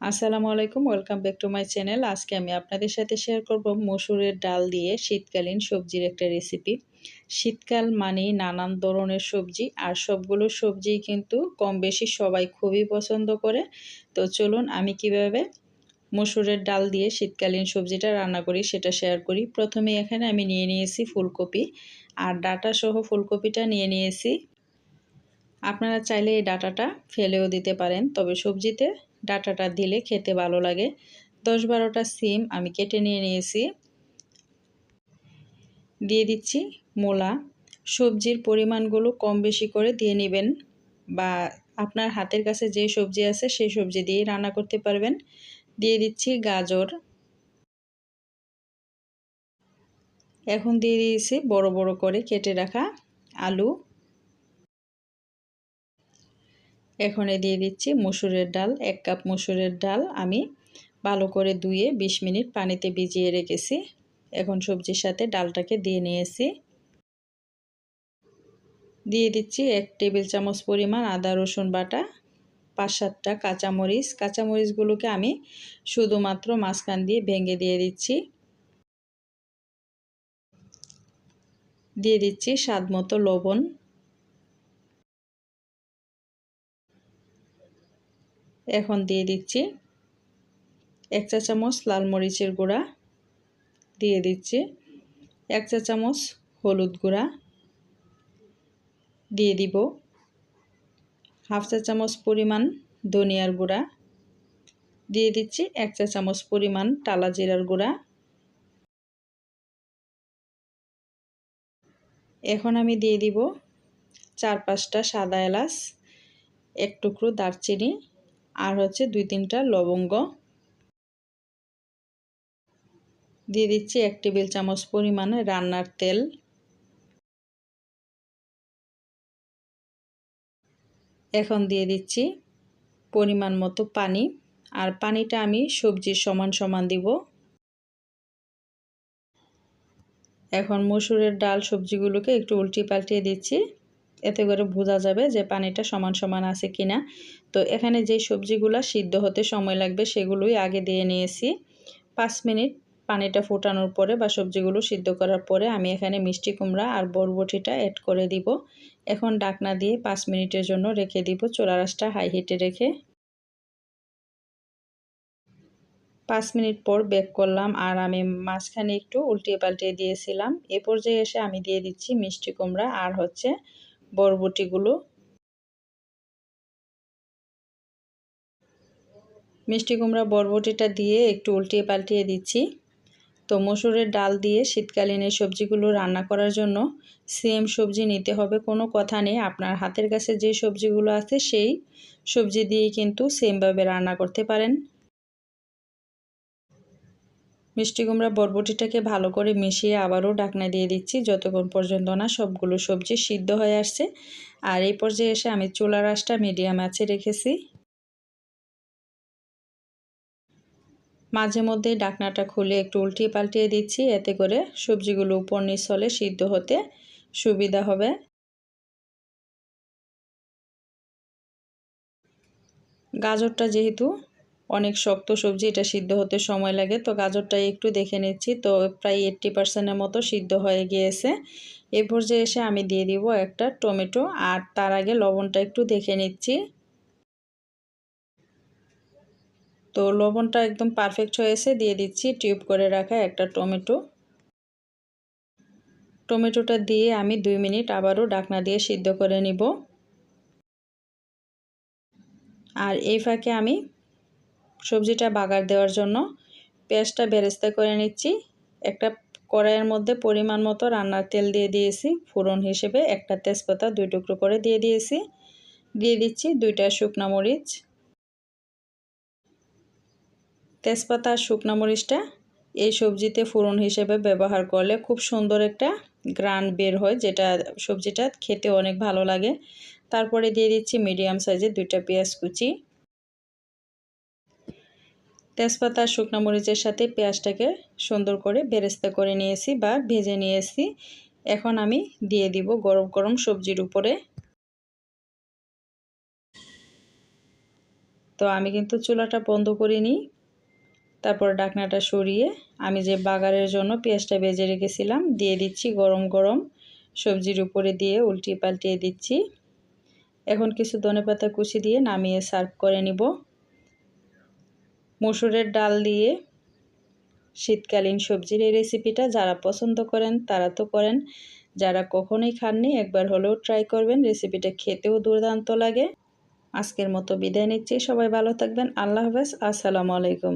আসসালামু আলাইকুম, welcome back to my channel. আজকে আমি আপনাদের সাথে শেয়ার করব মসুরের ডাল দিয়ে শীতকালীন সবজির একটা রেসিপি। শীতকাল মানেই নানান ধরনের সবজি, আর সবগুলো সবজি কিন্তু কম বেশি সবাই খুবই পছন্দ করে। তো চলুন আমি কীভাবে মসুরের ডাল দিয়ে শীতকালীন সবজিটা রান্না করি সেটা শেয়ার করি। প্রথমে এখানে আমি নিয়ে নিয়েছি ফুলকপি, আর ডাটা সহ ফুলকপিটা নিয়ে নিয়েছি। আপনারা চাইলে এই ডাটাটা ফেলেও দিতে পারেন, তবে সবজিতে ডাটাটা দিলে খেতে ভালো লাগে। দশ বারোটা সিম আমি কেটে নিয়ে নিয়েছি। দিয়ে দিচ্ছি মূলা। সবজির পরিমাণগুলো কম বেশি করে দিয়ে নেবেন বা আপনার হাতের কাছে যে সবজি আছে সেই সবজি দিয়ে রান্না করতে পারবেন। দিয়ে দিচ্ছি গাজর। এখন দিয়ে দিয়েছি বড় বড় করে কেটে রাখা আলু। এখানে দিয়ে দিচ্ছি মসুরের ডাল, এক কাপ মসুরের ডাল আমি ভালো করে ধুয়ে ২০ মিনিট পানিতে ভিজিয়ে রেখেছি। এখন সবজির সাথে ডালটাকে দিয়ে নিয়েছি। দিয়ে দিচ্ছি এক টেবিল চামচ পরিমাণ আদা, রসুন বাটা, পাঁচ সাতটা কাঁচামরিচ। কাঁচামরিচগুলোকে আমি শুধুমাত্র মাঝখান দিয়ে ভেঙে দিয়ে দিচ্ছি। দিয়ে দিচ্ছি স্বাদ মতো লবণ। এখন দিয়ে দিচ্ছি এক চা চামচ লাল মরিচের গুঁড়া, দিয়ে দিচ্ছি এক চা চামচ হলুদ গুঁড়া, দিয়ে দিব হাফ চা চামচ পরিমাণ ধনিয়ার গুঁড়া, দিয়ে দিচ্ছি এক চা চামচ পরিমাণ টালা জিরার গুঁড়া। এখন আমি দিয়ে দিব চার পাঁচটা সাদা এলাচ, এক টুকরো দারচিনি আর হচ্ছে দুই তিনটা লবঙ্গ। দিয়ে দিচ্ছি এক টেবিল চামচ পরিমাণে রান্নার তেল। এখন দিয়ে দিচ্ছি পরিমাণ মতো পানি। আর পানিটা আমি সবজির সমান সমান দিব। এখন মসুরের ডাল সবজিগুলোকে একটু উল্টি পাল্টিয়ে দিচ্ছি। এতে করে বোঝা যাবে যে পানিটা সমান সমান আছে কিনা। তো এখানে যে সবজিগুলো সিদ্ধ হতে সময় লাগবে সেগুলোই আগে দিয়ে নিয়েছি। পাঁচ মিনিট পানিটা ফোটানোর পরে বা সবজিগুলো সিদ্ধ করার পরে আমি এখানে মিষ্টি কুমড়া আর বরবটিটা অ্যাড করে দিব। এখন ডাকনা দিয়ে পাঁচ মিনিটের জন্য রেখে দিব চোলা রাসটা হাই হিটে রেখে। পাঁচ মিনিট পর বেক করলাম আর আমি মাঝখানে একটু উল্টিয়ে পাল্টিয়ে দিয়েছিলাম। এ পর্যায়ে এসে আমি দিয়ে দিচ্ছি মিষ্টি কুমড়া আর হচ্ছে বরবটিগুলো। মিষ্টি কুমড়া বরবটিটা দিয়ে একটু উল্টিয়ে পাল্টিয়ে দিচ্ছি। তো মসুরের ডাল দিয়ে শীতকালীন এই সবজিগুলো রান্না করার জন্য সেম সবজি নিতে হবে, কোনো কথা নেই। আপনার হাতের কাছে যে সবজিগুলো আছে সেই সবজি দিয়ে কিন্তু সেমভাবে রান্না করতে পারেন। মিষ্টি কুমড়া বরবটিটাকে ভালো করে মিশিয়ে আবারও ডাকনা দিয়ে দিচ্ছি। যতক্ষণ পর্যন্ত না সবগুলো সবজি সিদ্ধ হয়ে আসছে। আর এই পর্যায়ে এসে আমি চুলা রাসটা মিডিয়াম আছে রেখেছি। মাঝে মধ্যে ডাকনাটা খুলে একটু উল্টিয়ে পাল্টিয়ে দিচ্ছি। এতে করে সবজিগুলো উপর নিচ হলে সিদ্ধ হতে সুবিধা হবে। গাজরটা যেহেতু অনেক শক্ত সবজি, এটা সিদ্ধ হতে সময় লাগে। তো গাজরটা একটু দেখে নিচ্ছি। তো প্রায় এইট্টি পার্সেন্টের মতো সিদ্ধ হয়ে গিয়েছে। এ পর্যায়ে এসে আমি দিয়ে দিব একটা টমেটো। আর তার আগে লবণটা একটু দেখে নিচ্ছি। তো লবণটা একদম পারফেক্ট হয়েছে। দিয়ে দিচ্ছি টিউব করে রাখা একটা টমেটো। টমেটোটা দিয়ে আমি দুই মিনিট আবারও ডাকনা দিয়ে সিদ্ধ করে নিব। আর এই ফাঁকে আমি সবজিটা বাগার দেওয়ার জন্য। পেঁয়াজটা বেরেস্তা করে নিচ্ছি। একটা কড়াইয়ের মধ্যে পরিমাণ মতো রান্নার তেল দিয়ে দিয়েছি। ফোড়ন হিসেবে একটা তেজপাতা দুই টুকরো করে দিয়ে দিয়েছি। দিয়ে দিচ্ছি দুইটা শুকনা মরিচ। তেজপাতা আর শুকনো মরিচটা এই সবজিতে ফোড়ন হিসেবে ব্যবহার করলে খুব সুন্দর একটা গ্রান বের হয়, যেটা সবজিটা খেতে অনেক ভালো লাগে। তারপরে দিয়ে দিচ্ছি মিডিয়াম সাইজের দুইটা পেঁয়াজ কুচি। তেজপাতা আর শুকনো মরিচের সাথে পেঁয়াজটাকে সুন্দর করে বেরেস্তা করে নিয়েছি বা ভেজে নিয়েছি। এখন আমি দিয়ে দিব গরম গরম সবজির উপরে। তো আমি কিন্তু চুলাটা বন্ধ করিনি। তারপর ডাকনাটা সরিয়ে আমি যে বাগারের জন্য পেঁয়াজটা ভেজে রেখেছিলাম, দিয়ে দিচ্ছি গরম গরম সবজির উপরে দিয়ে উল্টিয়ে পাল্টিয়ে দিচ্ছি। এখন কিছু ধনে পাতা কুচি দিয়ে নামিয়ে সার্ভ করে নিব। মসুরের ডাল দিয়ে শীতকালীন সবজির এই রেসিপিটা যারা পছন্দ করেন, তারা তো করেন। যারা কখনোই খাননি, একবার হলেও ট্রাই করবেন। রেসিপিটা খেতেও দুর্দান্ত লাগে। আজকের মতো বিদায় নিচ্ছি। সবাই ভালো থাকবেন। আল্লাহ হাফেজ। আসসালামু আলাইকুম।